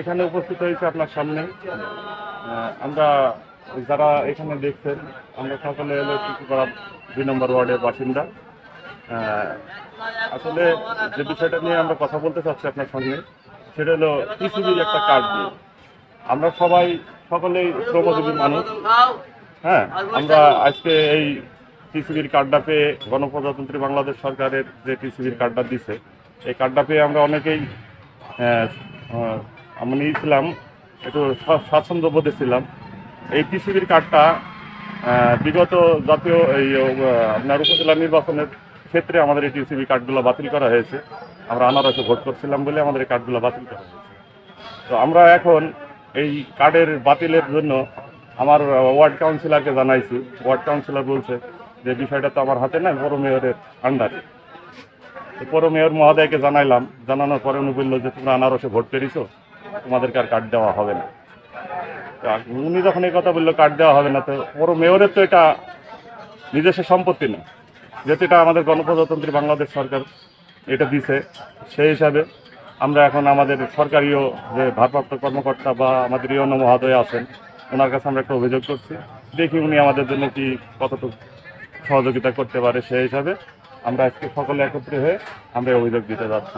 এখানে উপস্থিত হয়েছে আপনার সামনে। আমরা যারা এখানে দেখছেন, আমরা সকলে হলো ত্রিপুরা দুই নম্বর ওয়ার্ডের বাসিন্দা। আসলে যে বিষয়টা নিয়ে আমরা কথা বলতে চাচ্ছি আপনার সঙ্গে, সেটা হলো পৃথিবীর একটা কার্ড আমরা সবাই, সকলেই শ্রমজীবী মানুষ। হ্যাঁ আমরা আজকে এই টিসিবির কার্ডটা পেয়ে গণপ্রজাতন্ত্রী বাংলাদেশ সরকারের যে টিসিবির কার্ডটা দিছে, এই কার্ডটা পেয়ে আমরা অনেকেই আমরা নিয়েছিলাম, একটু স্বা- স্বাচ্ছন্দ্য বোধে ছিলাম। এই টিসিবির কার্ডটা বিগত জাতীয় এই আপনার উপজেলা নির্বাচনের ক্ষেত্রে আমাদের এই টিসিবি কার্ডগুলো বাতিল করা হয়েছে। আমরা আনারসে ভোট করছিলাম বলে আমাদের এই কার্ডগুলো বাতিল করা হয়েছে। তো আমরা এখন এই কার্ডের বাতিলের জন্য আমার ওয়ার্ড কাউন্সিলরকে জানাইছি। ওয়ার্ড কাউন্সিলর বলছে যে, বিষয়টা তো আমার হাতে নাই বড় মেয়রের আন্ডারে পৌর মেয়র মহোদয়কে জানাইলাম, জানানোর পরে উনি বলল যে, তোমরা আনারসে ভোট পেরেছ তোমাদেরকে আর কার্ড দেওয়া হবে না। উনি যখন এই কথা বলল, কার্ড দেওয়া হবে না, তো পৌর মেয়রের তো এটা নিজস্ব সম্পত্তি না যেহেতু এটা আমাদের গণপ্রজাতন্ত্রী বাংলাদেশ সরকার এটা দিছে, সেই হিসাবে আমরা এখন আমাদের সরকারিও যে ভারপ্রাপ্ত কর্মকর্তা বা আমাদের ইয়ন মহোদয় আছেন, ওনার কাছে আমরা একটা অভিযোগ করছি। দেখি উনি আমাদের জন্য কি কতটুকু সহযোগিতা করতে পারে সেই হিসাবে। আমরা আজকে সকলে একত্রিত হয়ে আমরা অভিযোগ দিতে যাচ্ছি।